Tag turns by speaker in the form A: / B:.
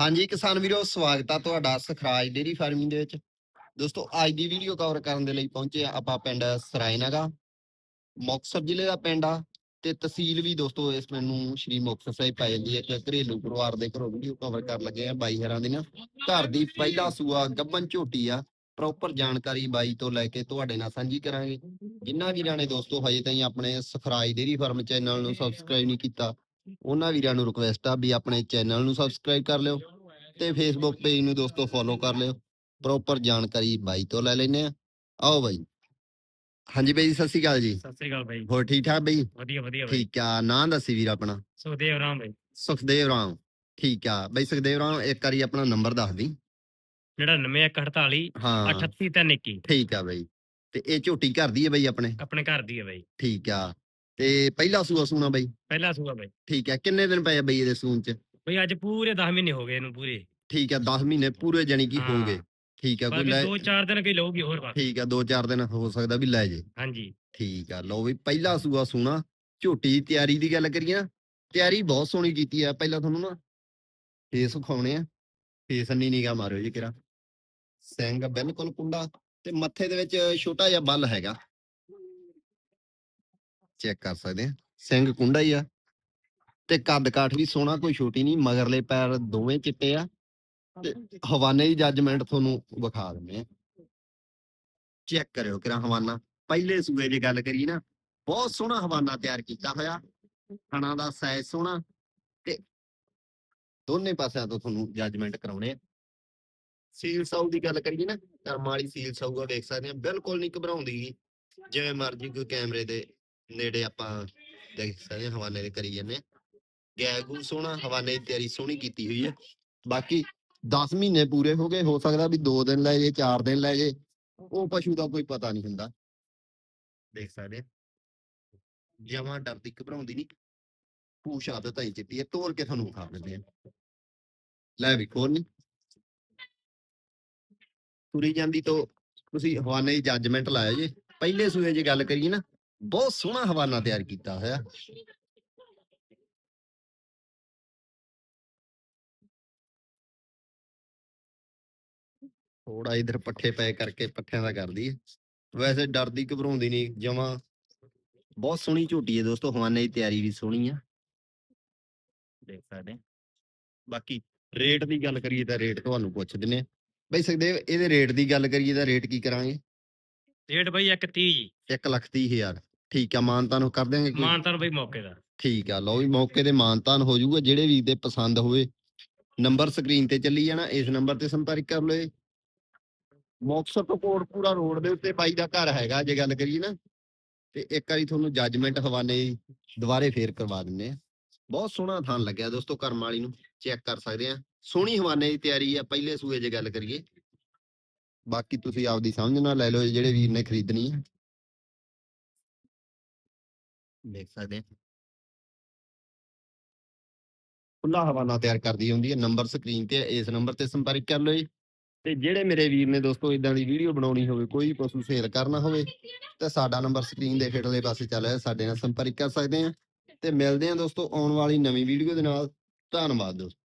A: ਹਾਂਜੀ, ਕਿਸਾਨ ਵੀਰੋ, ਸਵਾਗਤ ਆ ਤੁਹਾਡਾ ਸਖਰਾਜ ਡੇਰੀ ਫਾਰਮਿੰਗ ਦੇ ਵਿੱਚ। ਦੋਸਤੋ, ਅੱਜ ਦੀ ਵੀਡੀਓ ਕਵਰ ਕਰਨ ਦੇ ਲਈ ਪਹੁੰਚੇ ਆ ਆਪਾਂ ਪਿੰਡ ਸਰਾਇਨਗਾ ਮੁਕਤਸਰ ਜ਼ਿਲ੍ਹੇ ਦਾ ਪਿੰਡ ਆ ਤੇ ਤਹਿਸੀਲ ਵੀ ਦੋਸਤੋ ਇਸ ਪਿੰਡ ਸ਼੍ਰੀ ਮੁਕਤਸਰ ਸਾਹਿਬ ਪੈ ਜਾਂਦੀ ਹੈ ਤੇ ਘਰੇਲੂ ਪਰਿਵਾਰ ਦੇ ਘਰੋਂ ਵੀਡੀਓ ਕਵਰ ਕਰਨ ਲੱਗੇ ਆ ਬਾਈ ਹਰਾਂ ਦੀਆਂ। ਘਰ ਦੀ ਪਹਿਲਾ ਸੂਆ ਗੱਬਨ ਝੋਟੀ ਆ, ਪ੍ਰੋਪਰ ਜਾਣਕਾਰੀ ਬਾਈ ਤੋਂ ਲੈ ਕੇ ਤੁਹਾਡੇ ਨਾਲ ਸਾਂਝੀ ਕਰਾਂਗੇ। ਜਿਨ੍ਹਾਂ ਵੀਰਾਂ ਨੇ ਦੋਸਤੋ ਹਜੇ ਤਾਈਂ ਆਪਣੇ ਸਖਰਾਜ ਡੇਰੀ ਫਾਰਮ ਚੈਨਲ ਨੂੰ ਸਬਸਕ੍ਰਾਈਬ ਨਹੀਂ ਕੀਤਾ ਉਹਨਾਂ ਵੀਰਾਂ ਨੂੰ ਰਿਕੁਐਸਟ ਆ ਵੀ ਆਪਣੇ ਚੈਨਲ ਨੂੰ ਸਬਸਕ੍ਰਾਈਬ ਕਰ ਲਿਓ ਤੇ ਫੇਸਬੁੱਕ ਪੇਜ ਨੂੰ ਦੋਸਤੋ ਫੋਲੋ ਕਰ ਲਿਓ। ਪ੍ਰੋਪਰ ਜਾਣਕਾਰੀ ਬਾਈ ਤੋਂ ਲੈ ਲੈਨੇ ਆ ਆਓ ਬਾਈ। ਹਾਂਜੀ ਬਾਈ ਸਤਿ ਸ਼੍ਰੀ ਅਕਾਲ ਜੀ।
B: ਸਤਿ ਸ੍ਰੀ ਅਕਾਲ ਬਾਈ।
A: ਹੋਰ ਠੀਕ ਠਾਕ ਬਾਈ?
B: ਵਧੀਆ ਵਧੀਆ ਬਾਈ।
A: ਠੀਕ ਆ। ਨਾਂ ਦੱਸੀ ਵੀਰ ਆਪਣਾ?
B: ਸੁਖਦੇਵ ਰਾਮ ਬਾਈ।
A: ਸੁਖਦੇਵ ਰਾਮ। ਠੀਕ ਆ। ਬਾਈ ਸੁਖਦੇਵ ਰਾਮ ਇੱਕ ਵਾਰੀ ਆਪਣਾ ਨੰਬਰ ਦੱਸ ਦੀ।
B: 99148
A: ਹਾਂ।
B: 38321
A: ਠੀਕ ਆ ਬਾਈ। ਤੇ ਇਹ ਝੋਟੀ ਘਰ ਦੀ ਹੈ ਬਾਈ ਆਪਣੇ?
B: ਆਪਣੇ ਘਰ ਦੀ ਹੈ ਬਾਈ।
A: ਠੀਕ ਆ। ਤੇ ਪਹਿਲਾ ਸੂਆ ਸੂਣਾ ਬਾਈ?
B: ਪਹਿਲਾ ਸੂਆ ਬਾਈ।
A: ਠੀਕ ਆ ਕਿੰਨੇ ਦਿਨ ਪਏ ਆ ਬਾਈ ਇਹਦੇ ਸੂਣ ਚ?
B: ਬਈ ਅੱਜ ਪੂਰੇ 10 ਮਹੀਨੇ ਹੋ ਗਏ ਇਹਨੂੰ ਪੂਰੇ।
A: ਠੀਕ ਆ 10 ਮਹੀਨੇ ਪੂਰੇ ਜਾਨੀ ਕੀ ਹੋ
B: ਹਾਂ।
A: ਗਏ ਠੀਕ ਆ ਕੋਈ
B: ਬਾਕੀ
A: ਲੈ
B: ਦੋ ਚਾਰ ਦਿਨ ਕੀ ਲਊਗੀ ਹੋਰ ਬਸ।
A: ਠੀਕ ਆ 2-4 ਦਿਨ ਹੋ ਸਕਦਾ ਵੀ ਲੈ ਜੇ।
B: ਹਾਂਜੀ।
A: ਠੀਕ ਆ ਲਓ ਵੀ ਪਹਿਲਾ ਸੂਆ ਸੂਣਾ। ਝੋਟੀ ਦੀ ਤਿਆਰੀ ਦੀ ਗੱਲ ਕਰੀਏ ਨਾ ਤਿਆਰੀ ਬਹੁਤ ਸੋਹਣੀ ਕੀਤੀ ਆ। ਪਹਿਲਾਂ ਤੁਹਾਨੂੰ ਨਾ ਫੇਸ ਖਾਉਣੇ ਆ। ਫੇਸ ਅੰਨੀ ਨਿਗਾ ਮਾਰਿਓ ਜੀ ਕਿਰਾ ਸਿੰਘ ਬਿਲਕੁਲ ਕੁੰਡਾ ਤੇ ਮੱਥੇ ਦੇ ਵਿੱਚ ਛੋਟਾ ਜਿਹਾ ਬੱਲ ਹੈਗਾ। ਚੈੱਕ ਕਰ ਸਕਦੇ ਆ ਸਿੰਘ ਕੁੰਡਾ ਹੀ ਆ। ਤੇ ਕੱਦ ਕਾਠ ਵੀ ਸੋਹਣਾ ਕੋਈ ਛੋਟੀ ਨਹੀਂ ਮਗਰਲੇ ਪੈਰ ਦੋਵੇਂ ਚਿੱਟੇ ਆ। ਤੇ ਹਵਾਨੇ ਦੀ ਜੱਜਮੈਂਟ ਤੁਹਾਨੂੰ ਵਿਖਾ ਦਿੰਦੇ ਆ ਚੈੱਕ ਕਰਿਓ ਕਿਰਾ ਹਵਾਨਾ। ਪਹਿਲੇ ਸੂਏ ਦੀ ਗੱਲ ਕਰੀ ਨਾ ਬਹੁਤ ਸੋਹਣਾ ਹਵਾਨਾ ਤਿਆਰ ਕੀਤਾ ਹੋਇਆ। ਥਣਾ ਦਾ ਸਾਈਜ਼ ਸੋਹਣਾ। ਤੇ ਦੋਨੇ ਪਾਸਿਆਂ ਤੋਂ ਤੁਹਾਨੂੰ ਜੱਜਮੈਂਟ ਕਰਾਉਣੇ ਆ। ਸੀਲ ਸਾਊ ਦੀ ਗੱਲ ਕਰੀਏ ਨਾ ਕਰਮ ਵਾਲੀ ਸੀਲ ਸਾਊ ਆ ਦੇਖ ਸਕਦੇ ਆ ਬਿਲਕੁਲ ਨਹੀਂ ਘਬਰਾਉਂਦੀ। ਜਿਵੇਂ ਮਰਜ਼ੀ ਕੋਈ ਕੈਮਰੇ ਦੇ ਨੇੜੇ ਆਪਾਂ ਦੇਖ ਸਕਦੇ ਹਾਂ, ਹਵਾਨੇ ਦੇ ਕਰੀ ਜਾਂਦੇ ਆ ਗੈਗੂ ਸੋਹਣਾ, ਹਵਾਨੇ ਦੀ ਤਿਆਰੀ ਸੋਹਣੀ ਕੀਤੀ ਹੋਈ ਹੈ। ਬਾਕੀ 10 ਮਹੀਨੇ ਪੂਰੇ ਹੋ ਗਏ, ਹੋ ਸਕਦਾ ਵੀ 2 ਦਿਨ ਲੈ ਜੇ 4 ਦਿਨ ਲੈ ਜੇ, ਉਹ ਪਸ਼ੂ ਦਾ ਕੋਈ ਪਤਾ ਨਹੀਂ ਹੁੰਦਾ। ਦੇਖ ਸਕਦੇ ਜਮਾ ਡਰਦੀ, ਘਬਰਾਉਂਦੀ ਨਹੀਂ। ਪੂਛ ਆਦਤ ਹੈ ਚਿੱਟੀ ਹੈ ਤੋੜ ਕੇ ਤੁਹਾਨੂੰ ਖਾ ਲੈਂਦੇ ਆ ਲੈ ਵੀ ਖੋਲ ਨਹੀਂ ਤੁਰੀ ਜਾਂਦੀ ਤੋਂ ਤੁਸੀਂ ਹਵਾਨੇ ਦੀ ਜੱਜਮੈਂਟ ਲਾਇਆ ਜੇ। ਪਹਿਲੇ ਸੂਏ ਜੇ ਗੱਲ ਕਰੀਏ ਨਾ। ਬਹੁਤ ਸੋਹਣਾ ਹਵਾਨਾ ਤਿਆਰ ਕੀਤਾ ਹੋਇਆ। ਥੋੜਾ ਇਧਰ ਪੱਠੇ ਪਏ ਕਰਕੇ ਪੱਠਿਆਂ ਦਾ ਕਰਦੀ ਹੈ ਵੈਸੇ ਡਰਦੀ ਘਬਰਾਉਂਦੀ ਨਹੀਂ ਜਮਾਂ ਬਹੁਤ ਸੋਹਣੀ ਝੋਟੀ ਹੈ ਦੋਸਤੋ ਹਵਾਨੇ ਦੀ ਤਿਆਰੀ ਵੀ ਸੋਹਣੀ ਆ। ਦੇਖ ਸਕਦੇ। ਬਾਕੀ ਰੇਟ ਦੀ ਗੱਲ ਕਰੀਏ ਤਾਂ ਰੇਟ ਤੁਹਾਨੂੰ ਪੁੱਛ ਦਿੰਨੇ ਬਈ ਸੁਖਦੇਵ ਇਹਦੇ ਰੇਟ ਦੀ ਗੱਲ ਕਰੀਏ ਤਾਂ ਰੇਟ ਕੀ ਕਰਾਂਗੇ?
B: ਰੇਟ ਬਈ 130 ਜੀ।
A: 1 ਲੱਖ ਤੀਹ ਹਜ਼ਾਰ। ਠੀਕ ਆ ਮਾਨਤਾਨ ਕਰ ਦਿਆਂਗੇ ਕੋਈ?
B: ਮਾਨਤਾਨ ਬਈ ਮੌਕੇ ਦਾ।
A: ਠੀਕ ਆ ਲਓ ਵੀ ਮੌਕੇ ਤੇ ਮਾਨਤਾਨ ਹੋ ਜਾਊਗਾ ਜਿਹੜੇ ਵੀਰ ਦੇ ਪਸੰਦ ਹੋਵੇ। ਨੰਬਰ ਸਕਰੀਨ ਤੇ ਚੱਲੀ ਜਾਣਾ ਇਸ ਨੰਬਰ ਤੇ ਸੰਪਰਕ ਕਰ ਲਓ ਮੁਕਤਸਰ ਤੋਂ ਕੋਟਪੂਰਾ ਰੋਡ ਦੇ ਉੱਤੇ ਬਾਈ ਦਾ ਘਰ ਹੈਗਾ ਜੇ ਗੱਲ ਕਰੀਏ ਨਾ ਤੇ ਇੱਕ ਵਾਰੀ ਤੁਹਾਨੂੰ ਜੱਜਮੈਂਟ ਹਵਾਨੇ ਦੁਬਾਰੇ ਫੇਰ ਕਰਵਾ ਦਿੰਨੇ ਆ। ਬਹੁਤ ਸੋਹਣਾ ਥਾਨ ਲੱਗਿਆ ਦੋਸਤੋ ਕਰਮ ਵਾਲੀ ਨੂੰ ਚੈੱਕ ਕਰ ਸਕਦੇ ਆ। ਸੋਹਣੀ ਹਵਾਨੇ ਦੀ ਤਿਆਰੀ ਆ ਪਹਿਲੇ ਸੂਏ ਜੇ ਗੱਲ ਕਰੀਏ। ਬਾਕੀ ਤੁਸੀਂ ਆਪਦੀ ਸਮਝ ਨਾਲ ਲੈ ਲਓ ਜਿਹੜੇ ਵੀਰ ਨੇ ਖਰੀਦਣੀ ਆ। ਦੇਖ ਸਕਦੇ ਆ ਖੁੱਲਾ ਹਵਾਨਾ ਤਿਆਰ ਕਰਦੀ ਹੁੰਦੀ ਹੈ ਨੰਬਰ ਸਕਰੀਨ ਤੇ ਹੈ, ਇਸ ਨੰਬਰ ਤੇ ਸੰਪਰਕ ਕਰ ਲਓ ਜੀ। ਤੇ ਜਿਹੜੇ ਮੇਰੇ ਵੀਰ ਨੇ ਦੋਸਤੋ ਇਦਾਂ ਦੀ ਵੀਡੀਓ ਬਣਾਉਣੀ ਹੋਵੇ ਕੋਈ ਪਸ਼ੂ ਸੇਲ ਕਰਨਾ ਹੋਵੇ ਤੇ ਸਾਡਾ ਨੰਬਰ ਸਕਰੀਨ ਦੇ ਹੇਠਲੇ ਪਾਸੇ ਚੱਲ ਰਿਹਾ ਸਾਡੇ ਨਾਲ ਸੰਪਰਕ ਕਰ ਸਕਦੇ ਆ ਤੇ ਮਿਲਦੇ ਆ ਦੋਸਤੋ ਆਉਣ ਵਾਲੀ ਨਵੀਂ ਵੀਡੀਓ ਦੇ ਨਾਲ। ਧੰਨਵਾਦ ਦੋਸਤੋ।